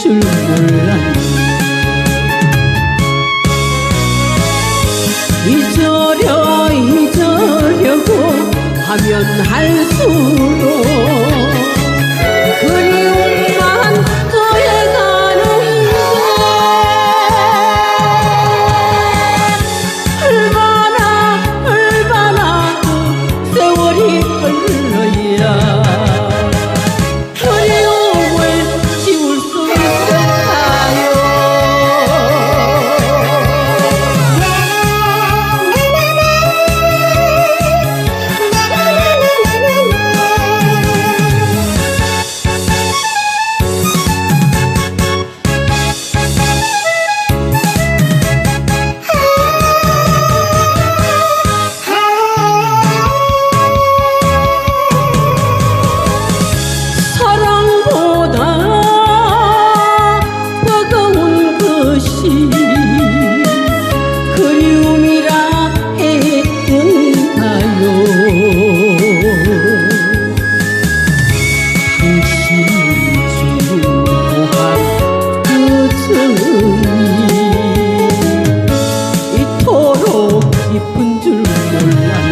줄 몰랐네 잊으려 잊으려고 하면 할수록 我们俩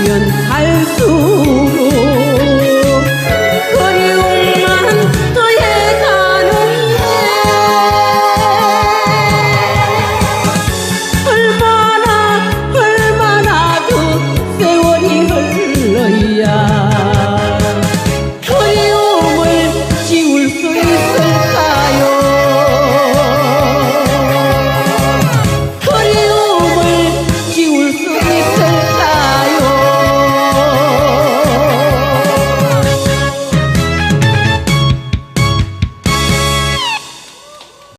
하면 할수